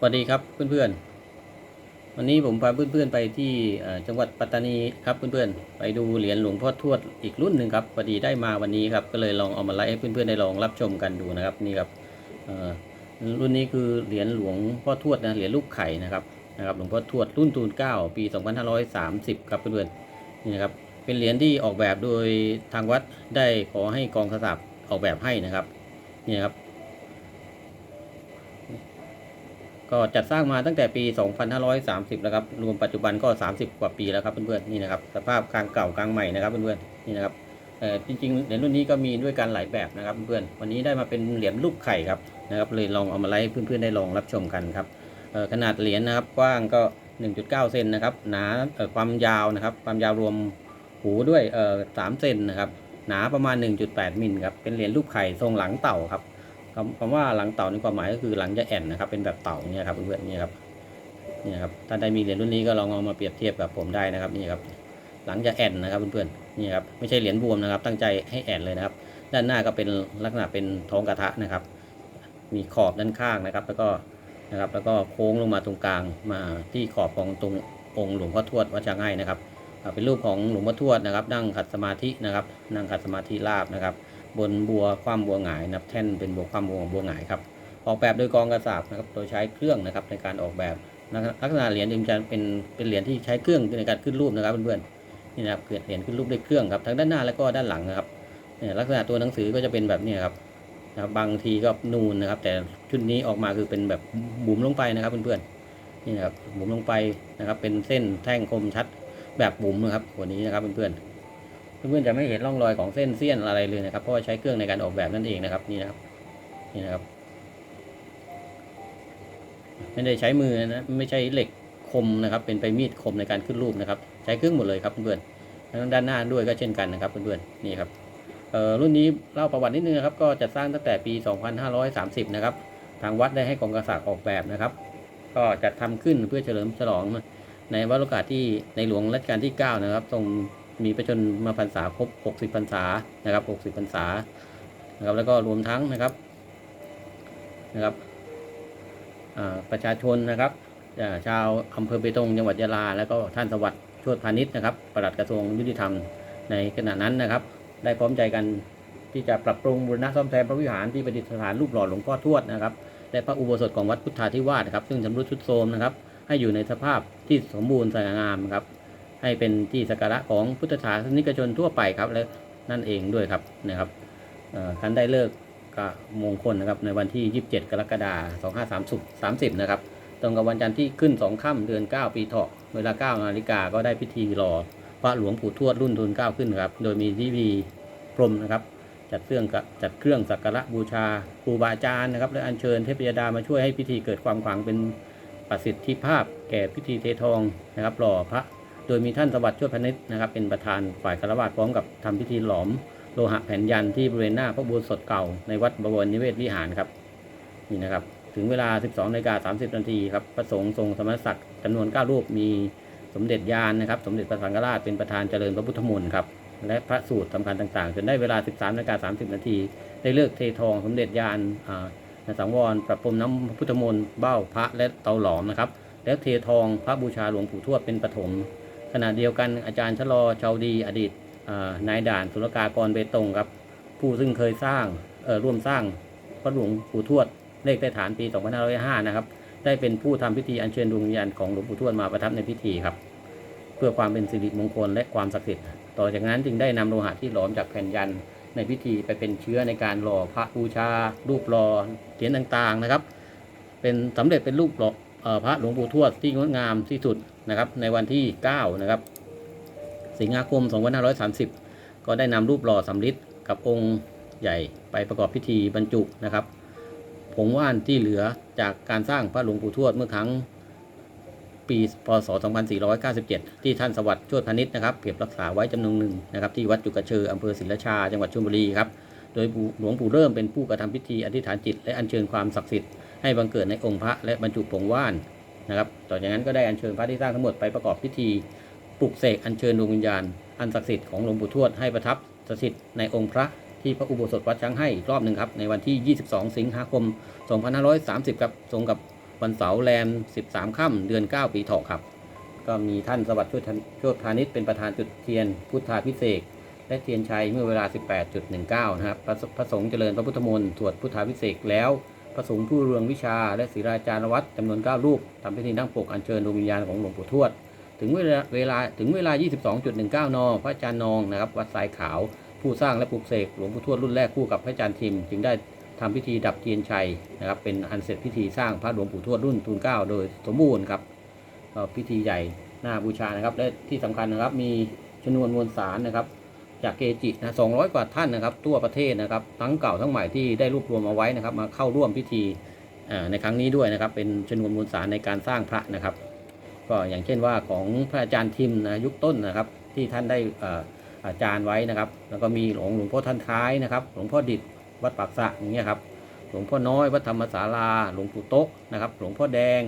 สวัสดีครับเพื่อนๆ วันนี้ผมพาเพื่อนๆไปที่จังหวัดปัตตานีครับเพื่อนๆ ไปดูเหรียญหลวงพ่อทวดอีกรุ่นหนึ่งครับพอดีได้มาวันนี้ครับก็เลยลองเอามาไลฟ์ให้เพื่อนๆได้ลองรับชมกันดูนะครับนี่ครับรุ่นนี้คือเหรียญหลวงพ่อทวดนะเหรียญลูกไข่นะครับนะครับหลวงพ่อทวดรุ่นทูลเก้าปี 2530 ครับเพื่อนๆนี่นะครับเป็นเหรียญที่ออกแบบโดยทางวัดได้ขอให้กองสลาออกแบบให้นะครับนี่ครับ ก็จัดสร้างมาตั้งแต่ปี 2530 แล้วครับ รวมปัจจุบันก็ 30 กว่าปีแล้วครับเพื่อนๆ นี่นะครับ สภาพกลางเก่ากลางใหม่นะครับเพื่อนๆ นี่นะครับเอ่อจริงๆ เหรียญรุ่นนี้ก็มีด้วยกันหลายแบบนะครับเพื่อนๆ วันนี้ได้มาเป็นเหรียญลูกไข่ครับนะครับเลยลองเอามาไล่ให้เพื่อนๆ ได้ลองรับชมกันครับเอ่อขนาดเหรียญนะครับกว้างก็ 1.9 เซนนะครับ หนาเอ่อความยาวนะครับ ความยาวรวมหูด้วยเอ่อ3เซนนะครับ หนาประมาณ 1.8 มิลครับ เป็นเหรียญรูปไข่ทรงหลังเต่าครับ คำคำว่าหลังเต่าในความหมายก็คือหลังจะแอนนะครับเป็นแบบเต่าเนี่ยครับเพื่อนๆนี่ครับนี่ครับถ้าได้มีเหรียญรุ่นนี้ก็ลองเอามาเปรียบเทียบกับผมได้นะครับนี่ครับหลังจะแอนนะครับเพื่อนๆนี่ครับไม่ใช่เหรียญบวมนะครับ ตั้งใจให้แอนเลยนะครับ ด้านหน้าก็เป็นลักษณะเป็นท้องกระทะนะครับ มีขอบด้านข้างนะครับ แล้วก็นะครับแล้วก็โค้งลงมาตรงกลางมาที่ขอบของตรงองค์หลวงพ่อทวดวัดช้างให้นะครับเป็นรูปของหลวงพ่อทวดนะครับ นั่งขัดสมาธินะครับ นั่งขัดสมาธิราบนะครับ บนบัวความบัวหงายนับแท่นเป็นบัวความบัวของบัวหงายครับออกแบบโดยกองกระสาบนะครับโดยใช้เครื่องนะครับในการออกแบบลักษณะเหรียญจึงจะเป็นเป็นเหรียญที่ใช้เครื่องในการขึ้นรูปนะครับเพื่อนๆนี่นะครับเหรียญขึ้นรูปด้วยเครื่องครับทั้งด้านหน้าแล้วก็ด้านหลังนะครับเนี่ยลักษณะตัวหนังสือก็จะเป็นแบบนี้ครับนะครับบางทีก็นูนนะครับ แต่ชุดนี้ออกมาคือเป็นแบบบุ๋มลงไปนะครับเพื่อนๆนี่นะครับบุ๋มลงไปนะครับเป็นเส้นแท่งคมชัดแบบบุ๋มนะครับตัวนี้นะครับเพื่อนๆ เพื่อนๆจะไม่เห็นร่องรอยของเส้นเสี้ยนอะไรเลยนะครับ เพราะว่าใช้เครื่องในการออกแบบนั่นเองนะครับนี่นะครับนี่นะครับ ไม่ได้ใช้มือนะไม่ใช่เหล็กคมนะครับ เป็นไปมีดคมในการขึ้นรูปนะครับ ใช้เครื่องหมดเลยครับเพื่อนๆทั้งด้านหน้าด้วยก็เช่นกันนะครับเพื่อนๆนี่ครับเออรุ่นนี้เล่าประวัตินิดนึงนะครับ ก็จะสร้างตั้งแต่ปี 2530 นะครับ ทางวัดได้ให้กองกษัตริย์ออกแบบนะครับ ก็จัดทำขึ้นเพื่อเฉลิมฉลองในวาระโอกาสที่ในหลวงรัชกาลที่ 9 นะครับทรง มีประชนมาพรรษาครบ 60พรรษานะครับ 60พรรษานะครับแล้วก็รวมทั้งนะครับนะครับประชาชนนะครับชาวอำเภอเบตงจังหวัดยะลา แล้วก็ท่านสวัสดิ์ชติพาณิชย์นะครับปลัดกระทรวงยุติธรรมในขณะนั้นนะครับ ได้พร้อมใจกันที่จะปรับปรุงบูรณะซ่อมแซมพระวิหารที่ประดิษฐานรูปหล่อหลวงพ่อทวดนะครับและพระอุโบสถของวัดพุทธาธิวาสครับซึ่งชำรุดทรุดโทรมนะครับให้อยู่ในสภาพที่สมบูรณ์สง่างามครับ ให้เป็นที่สักการะของพุทธศาสนิกชนทั่วไปครับและนั่นเองด้วยครับนะครับเอ่อท่านได้เลิกกะมงคลนะครับในวันที่ 27 กรกฎาคม2530นะครับตรงกับวันจันทร์ที่ขึ้น 2 ค่ำเดือน 9 ปีเถาะเวลา 9 นาฬิกาก็ได้พิธีรอพระหลวงปู่ทวดรุ่นทุน 9 ขึ้นครับ โดยมีพิธีพรมนะครับ จัดเครื่องจัดเครื่องสักการะบูชาครูบาอาจารย์นะครับ และอัญเชิญเทพยดามาช่วยให้พิธีเกิดความขลังเป็นประสิทธิภาพ แก่พิธีเททองนะครับหล่อพระ โดยมีท่านสวัสดิ์ช่วยพนิษนะครับเป็นประธานฝ่ายคารวะพร้อมกับทำพิธีหลอมโลหะแผ่นยันที่บริเวณหน้าพระบูสถเก่าในวัดบวรนิเวศวิหารครับนี่นะครับ ถึงเวลา 12นาฬิกา30นาทีครับพระสงฆ์ทรงสมณศักดิ์จำนวน 9 รูปมีสมเด็จยานนะครับ สมเด็จพระสังฆราชเป็นประธานเจริญพระพุทธมนต์ครับและพระสูตรสำคัญต่างๆ จนได้เวลา 13นาฬิกา30นาทีได้เลิกเททองสมเด็จยานอ่าในสังวรประพรมน้ำพระพุทธมนต์เบ้าพระและเตาหลอมนะครับ แล้วเททองพระบูชาหลวงปู่ทวดเป็นปฐม ขณะเดียวกันอาจารย์ชะลอชาวดีอดีตนายด่านศุลกากรเบตงครับ ผู้ซึ่งเคยสร้างร่วมสร้างพระหลวงปู่ทวดเลขใต้ฐานปี 2505 นะครับ ได้เป็นผู้ทำพิธีอัญเชิญดวงวิญญาณของหลวงปู่ทวดมาประทับในพิธีครับ เพื่อความเป็นสิริมงคลและความศักดิ์สิทธิ์ต่อจากนั้นจึงได้นำโลหะที่หลอมจากแผ่นยันในพิธีไปเป็นเชื้อในการหล่อพระบูชา รูปหล่อเหรียญต่างๆนะครับ เป็นสำเร็จเป็นรูปหล่อพระหลวงปู่ทวดที่งดงามที่สุด นะครับในวันที่ 9 นะครับ สิงหาคม 2530 ก็ได้นำรูปหล่อสำริดกับองค์ใหญ่ไปประกอบพิธีบรรจุนะครับผงว่านที่เหลือจากการสร้างพระหลวงปู่ทวดเมื่อครั้งปีพศ 2497 ที่ท่านสวัสดิ์ชวดพนิษฐ์นะครับเก็บรักษาไว้จำนวนหนึ่งนะครับที่วัดจุกระเชออำเภอศิลชา จังหวัดชลบุรีครับ โดยหลวงปู่เริ่มเป็นผู้กระทำพิธีอธิษฐานจิต และอัญเชิญความศักดิ์สิทธิ์ให้บังเกิดในองค์พระและบรรจุผงว่าน นะครับต่อจากนั้นก็ได้อัญเชิญพระที่สร้างทั้งหมดไปประกอบพิธีปลุกเสกอัญเชิญดวงวิญญาณ อันศักดิ์สิทธิ์ของหลวงปู่ทวดให้ประทับสถิตในองค์พระที่พระอุโบสถวัดช้างให้รอบหนึ่งครับในวันที่ 22 สิงหาคม 2530 ครับตรงกับวันเสาร์แรม 13 ค่ำเดือน 9 ปีถาะครับ ก็มีท่านสวัสดิ์โชติโชติพาณิชย์เป็นประธานจุดเทียน พุทธาพิเศษและเทียนชัยเมื่อเวลา 18.19 นะครับ พระสงฆ์เจริญพระพุทธมนต์สวดพุทธาพิเศษแล้ว ระสงฆ์ผู้เรืองวิชา และศิราจารย์วัดจำนวน 9 รูปทำพิธีนั่งปกอัญเชิญดวงวิญญาณของหลวงปู่ทวด ถึงเวลาเวลาถึงเวลา 22.19 น พระอาจารย์นองนะครับวัดสายขาวผู้สร้างและปลูกเสกหลวงปู่ทวดรุ่นแรกคู่กับพระอาจารย์ทิม จึงได้ทำพิธีดับเทียนชัยนะครับเป็นอันเสร็จพิธีสร้างพระหลวงปู่ทวดรุ่นทูลเก้าโดยสมบูรณ์ครับพิธีใหญ่หน้าบูชานะครับและที่สำคัญนะครับมีชนวนมวลสารนะครับ จากเกจินะ200กว่าท่านนะครับ ทั่วประเทศนะครับ ทั้งเก่าทั้งใหม่ที่ได้รวบรวมเอาไว้นะครับ มาเข้าร่วมพิธีในครั้งนี้ด้วยนะครับ เป็นชนวนมวลสารในการสร้างพระนะครับ ก็อย่างเช่นว่าของพระอาจารย์ทิมนะยุคต้นนะครับ ที่ท่านได้อาจารย์ไว้นะครับ แล้วก็มีหลวงหลวงพ่อท่านคล้ายนะครับ หลวงพ่อดิษวัดปากสะอย่างเงี้ยครับหลวงพ่อน้อยวัดธรรมศาลาหลวงปู่โต๊ะนะครับ หลวงพ่อแดง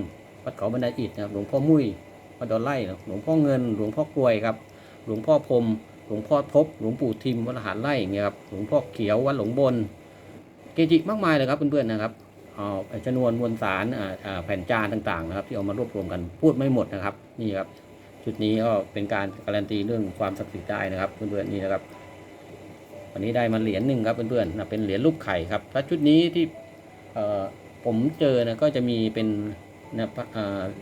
วัดเขาบรรดาอิฐนะครับหลวงพ่อมุ้ยวัดดอนไร่หลวงพ่อเงิน หลวงพ่อกลวยครับ หลวงพ่อพรม หลวงพ่อทบหลวงปู่ทิมวัดหารไร่เงี้ยครับหลวงพ่อเขียววัดหลวงบน เกจิมากมายเลยครับเพื่อนๆนะครับเอาไอ้จำนวนมวลสารแผ่นจานต่างๆนะครับที่เอามารวบรวมกันพูดไม่หมดนะครับนี่ครับชุดนี้ก็เป็นการการันตีเรื่องความศักดิ์สิทธิ์ได้นะครับเพื่อนๆนี่นะครับวันนี้ได้มาเหรียญหนึ่งครับเพื่อนๆนะเป็นเหรียญรูปไข่ครับถ้าชุดนี้ที่ผมเจอนะก็จะมีเป็นนะ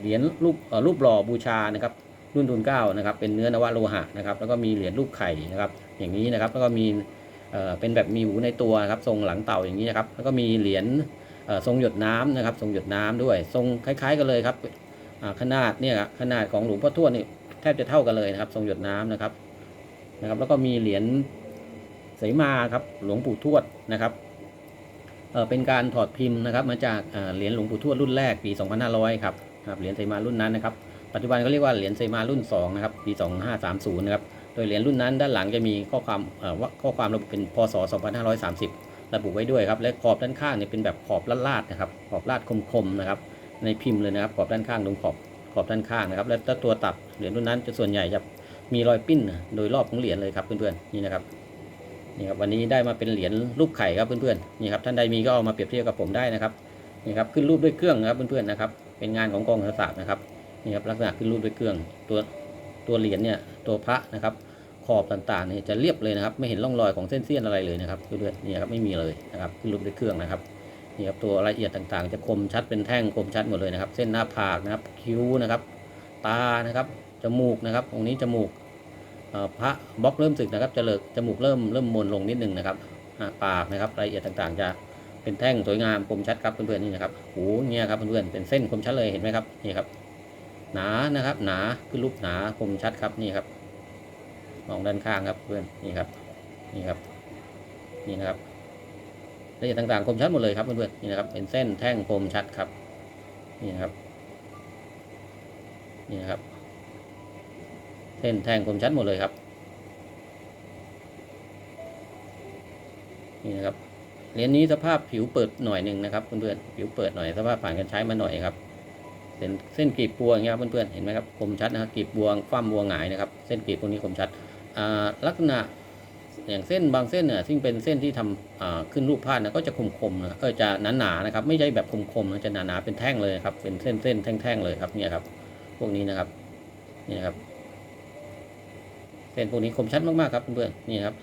เหรียญรูปรูปหล่อบูชานะครับ รุ่นทุนเก้านะครับเป็นเนื้อนวโลหะนะครับแล้วก็มีเหรียญรูปไข่นะครับอย่างนี้นะครับแล้วก็มีเป็นแบบมีหูในตัวนะครับทรงหลังเต่าอย่างนี้นะครับแล้วก็มีเหรียญทรงหยดน้ำนะครับทรงหยดน้ำด้วย ทรงคล้าย ๆกันเลยครับขนาดเนี่ยขนาดของหลวงพ่อทวดนี่แทบจะเท่ากันเลยนะครับทรงหยดน้ำนะครับนะครับ แล้วก็มีเหรียญเสมาครับหลวงปู่ทวดนะครับเป็นการถอดพิมพ์นะครับมาจากเหรียญหลวงปู่ทวดรุ่นแรกปี 2500 ครับครับเหรียญเสมารุ่นนั้นนะครับ ปัจจุบันเขาเรียกว่าเหรียญเสมารุ่น2นะครับปี 2530 นะครับ โดยเหรียญรุ่นนั้นด้านหลังจะมีข้อความเอ่อว่าข้อความระบุเป็นพศ 2530 ระบุไว้ด้วยครับ และขอบด้านข้างเนี่ยเป็นแบบขอบลาดๆนะครับ ขอบลาดคมๆนะครับ ในพิมพ์เลยนะครับ ขอบด้านข้างตรงขอบขอบด้านข้างนะครับ และตัวตัดเหรียญรุ่นนั้นจะส่วนใหญ่จะมีรอยปิ้นโดยรอบของเหรียญเลยครับเพื่อนๆ นี่นะครับนี่ครับวันนี้ได้มาเป็นเหรียญรูปไข่ครับเพื่อนๆนี่ครับท่านใดมีก็เอามาเปรียบเทียบกับผมได้นะครับนี่ครับขึ้นรูปด้วยเครื่องนะครับเพื่อนๆนะครับเป็นงานของกองทัพศาสตร์นะครับ นี่ครับลักษณะขึ้นรูปด้วยเครื่องตัวตัวเหรียญเนี่ยตัวพระนะครับขอบต่างๆเนี่ยจะเรียบเลยนะครับ ไม่เห็นร่องรอยของเส้นเสี้ยนอะไรเลยนะครับเพื่อนๆนี่ครับไม่มีเลยนะครับขึ้นรูปด้วยเครื่องนะครับนี่ครับตัวละเอียดต่างๆ จะคมชัดเป็นแท่งคมชัดหมดเลยนะครับ เส้นหน้าผากนะครับคิ้วนะครับ ตานะครับจมูกนะครับองค์นี้จมูกพระบล็อกเริ่มสึกนะครับจะเลิกจมูกเริ่มเริ่มมนลงนิดหนึ่งนะครับอ่าปากนะครับรายละเอียดต่างๆ จะเป็นแท่งสวยงามคมชัดครับเพื่อนๆนี่นะครับหูเนี่ยครับเพื่อนๆเป็นเส้นคมชัดเลยเห็นไหมครับนี่ครับ หนานะครับ หนาขึ้นรูปหนาคมชัดครับนี่ครับมองด้านข้างครับเพื่อนนี่ครับนี่ครับนี่นะครับรายละเอียดต่างๆคมชัดหมดเลยครับเพื่อนๆนี่นะครับเป็นเส้นแท่งคมชัดครับนี่นะครับนี่นะครับ เส้นแท่งคมชัดหมดเลยครับ นี่นะครับเหรียญนี้สภาพผิวเปิดหน่อยหนึ่งนะครับเพื่อนๆผิวเปิดหน่อยสภาพผ่านการใช้มาหน่อยครับ เส้นเส้นกรีบบัวอย่างเงี้ยครับเพื่อนๆเห็นไหมครับคมชัดนะครับกรีบบัวคว่ำบัวหงายนะครับ เส้นกรีบพวกนี้คมชัดลักษณะอย่างเส้นบางเส้นเนี่ยซึ่งเป็นเส้นที่ทำขึ้นรูปพาดนะก็จะคมๆนะเออจะหนาๆนะครับ ไม่ใช่แบบคมๆนะจะหนาๆเป็นแท่งเลยครับเป็นเส้นเส้นๆแท่งๆเลยครับเนี่ยครับ พวกนี้นะครับนี่ครับ เส้นพวกนี้คมชัดมากๆครับเพื่อนๆนี่ครับ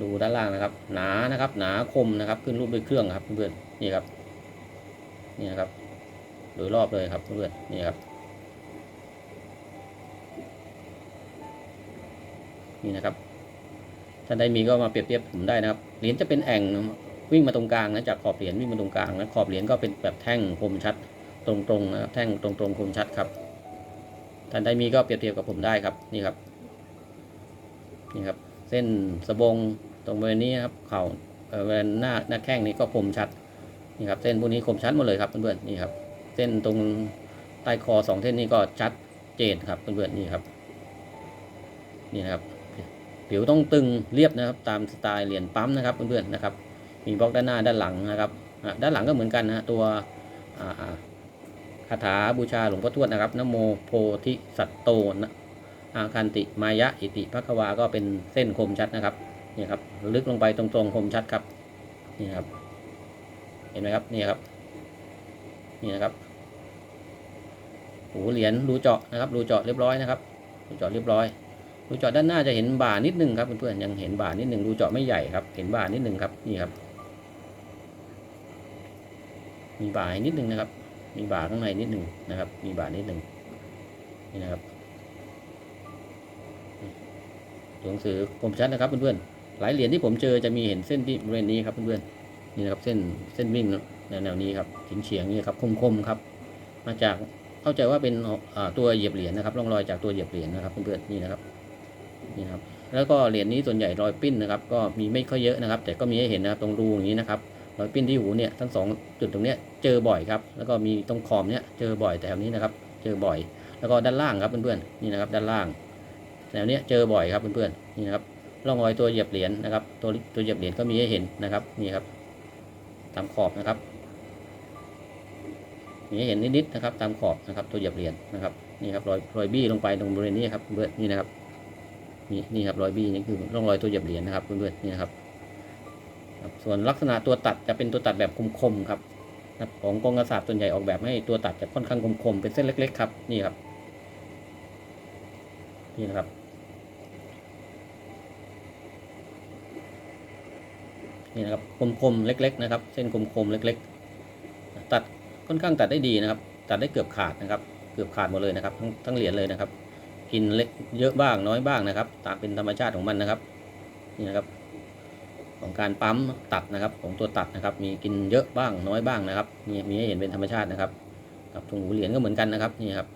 ดูด้านล่างนะครับ หนานะครับ หนาคมนะครับ ขึ้นรูปด้วยเครื่องครับเพื่อนๆนี่ครับนี่นะครับ โดยรอบเลยครับเพื่อนๆนี่ครับนี่นะครับท่านใดมีก็มาเปรียบเทียบผมได้นะครับเหรียญจะเป็นแอ่งวิ่งมาตรงกลางนะจากขอบเหรียญวิ่งมาตรงกลางนะขอบเหรียญก็เป็นแบบแท่งคมชัดตรงๆนะครับแท่งตรงๆคมชัดครับท่านใดมีก็เปรียบเทียบกับผมได้ครับนี่ครับนี่ครับ เส้นสะบงตรงบริเวณนี้ครับเข่าเอ่อบริเวณหน้าหน้าแข้งนี้ก็คมชัดนี่ครับเส้นพวกนี้คมชัดหมดเลยครับเพื่อนๆนี่ครับ ส้นตรงใต้คอสองเส้นนี้ก็ชัดเจนครับเพื่อนๆนี่ครับ นี่นะครับผิวต้องตึงเรียบนะครับ ตามสไตล์เหรียญปั๊มนะครับเพื่อนๆนะครับ มีบล็อกด้านหน้าด้านหลังนะครับด้านหลังก็เหมือนกันนะตัวคาถาบูชาหลวงพ่อทวดนะครับนโมโพธิสัตโตนะอาคันติมายะอิติภควาก็เป็นเส้นคมชัดนะครับนี่ครับลึกลงไปตรงๆคมชัดครับนี่ครับ เห็นไหมครับนี่ครับนี่นะครับ หูเหรียญรูเจาะนะครับรูเจาะเรียบร้อยนะครับรูเจาะเรียบร้อยรูเจาะด้านหน้าจะเห็นบ่านิดนึงครับเพื่อนๆยังเห็นบ่านิดนึงรูเจาะไม่ใหญ่ครับ เห็นบ่านิดนึงครับนี่ครับ มีบ่านิดนึงนะครับ มีบ่าข้างในนิดนึงนะครับ มีบ่านิดนึงนี่นะครับตัวหนังสือคมชัดนะครับเพื่อนๆหลายเหรียญที่ผมเจอจะมีเห็นเส้นที่บริเวณนี้ครับเพื่อนๆนี่นะครับเส้นเส้นวิ่งแนวๆนี้ครับเฉียงๆนี่ครับคมๆครับ มาจาก เข้าใจว่าเป็นตัวเหยียบเหรียญนะครับร่องรอยจากตัวเหยียบเหรียญนะครับเพื่อนๆนี่นะครับนี่นะครับ แล้วก็เหรียญนี้ส่วนใหญ่รอยปิ้นนะครับ ก็มีไม่ค่อยเยอะนะครับ แต่ก็มีให้เห็นนะครับตรงรูอย่างนี้นะครับรอยปิ้นที่หูเนี่ยทั้งสองจุดตรงเนี้ยเจอบ่อยครับ แล้วก็มีตรงขอบเนี้ยเจอบ่อยแต่แถวนี้นะครับ เจอบ่อย แล้วก็ด้านล่างครับเพื่อนๆนี่นะครับด้านล่างแถวเนี้ยเจอบ่อยครับเพื่อนๆนี่นะครับร่องรอยตัวเหยียบเหรียญนะครับ ตัวตัวเหยียบเหรียญก็มีให้เห็นนะครับนี่ครับตามขอบนะครับ ให้เห็นนิดๆนะครับ ตามขอบนะครับ ตัวเหยียบเหรียญนะครับนี่ครับรอยรอยบี้ลงไปตรงบริเวณนี้ครับเพื่อนนี่นะครับนี่นี่ครับรอยบี้นี่คือร่องรอยตัวเหยียบเหรียญนะครับเพื่อนๆนี่นะครับส่วนลักษณะตัวตัดจะเป็นตัวตัดแบบคมๆครับนะครับของกองกระสาบส่วนใหญ่ออกแบบให้ตัวตัดจะค่อนข้างคมๆเป็นเส้นเล็ก ๆ ครับนี่ครับนี่นะครับนี่นะครับคมๆเล็ก ๆ นะครับ เส้นคมๆเล็ก ๆ ตัด ค่อนข้างตัดได้ดีนะครับ ตัดได้เกือบขาดนะครับ เกือบขาดหมดเลยนะครับ ทั้งทั้งเหรียญเลยนะครับ กินเล็กเยอะบ้างน้อยบ้างนะครับ ตามเป็นธรรมชาติของมันนะครับ นี่นะครับ ของการปั๊มตัดนะครับ ของตัวตัดนะครับ มีกินเยอะบ้างน้อยบ้างนะครับ มีมีให้เห็นเป็นธรรมชาตินะครับ กับถุงหูเหรียญก็เหมือนกันนะครับ นี่ครับ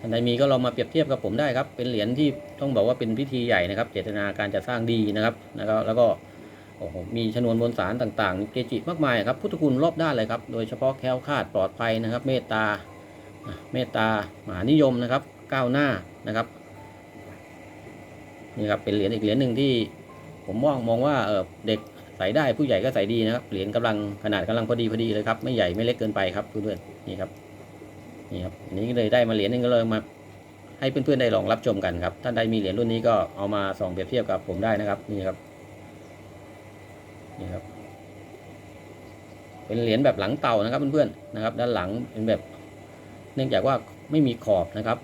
ท่านใดมีก็ลองมาเปรียบเทียบกับผมได้ครับ เป็นเหรียญที่ต้องบอกว่าเป็นพิธีใหญ่นะครับ เจตนาการจะสร้างดีนะครับ แล้วก็แล้วก็ โอ้โหมีชนวนมวลสารต่างๆเกจิมากมายครับพุทธคุณรอบด้านเลยครับ โดยเฉพาะแคล้วคลาดปลอดภัยนะครับ เมตตาเมตตาหมานิยมนะครับ ก้าวหน้านะครับนี่ครับเป็นเหรียญอีกเหรียญหนึ่งที่ผมมองมองว่าเออเด็กใส่ได้ผู้ใหญ่ก็ใส่ดีนะครับเหรียญกำลังขนาดกำลังพอดีพอดีเลยครับไม่ใหญ่ไม่เล็กเกินไปครับเพื่อนๆนี่ครับนี่ครับอันนี้เลยได้มาเหรียญหนึงก็เลยมาให้เพื่อนๆได้ลองรับชมกันครับท่านใดมีเหรียญรุ่นนี้ก็เอามาส่องเปรียบเทียบกับผมได้นะครับนี่ครับ นี่ครับ เป็นเหรียญแบบหลังเต่านะครับเพื่อนๆนะครับ ด้านหลังเป็นแบบเนื่องจากว่าไม่มีขอบนะครับ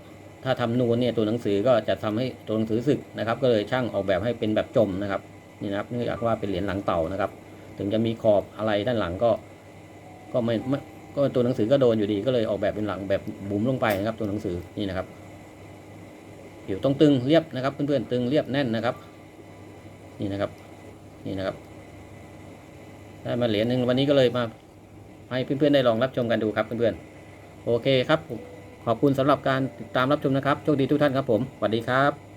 ถ้าทำนูนเนี่ยตัวหนังสือก็จะทำให้ตัวหนังสือสึกนะครับ ก็เลยช่างออกแบบให้เป็นแบบจมนะครับนี่นะครับ เนื่องจากว่าเป็นเหรียญหลังเต่านะครับ ถึงจะมีขอบอะไรด้านหลังก็ ก็ไม่ไม่ก็ตัวหนังสือก็โดนอยู่ดีก็เลยออกแบบเป็นหลังแบบบุ๋มลงไปนะครับ ตัวหนังสือนี่นะครับผิวต้องตึงเรียบนะครับเพื่อนๆตึงเรียบแน่นนะครับ นี่นะครับ นี่นะครับ ได้มาเหรียญหนึ่งวันนี้ก็เลยมาให้เพื่อนๆได้ลองรับชมกันดูครับเพื่อนๆโอเคครับ ขอบคุณสำหรับการติดตามรับชมนะครับโชคดีทุกท่านครับผมสวัสดีครับ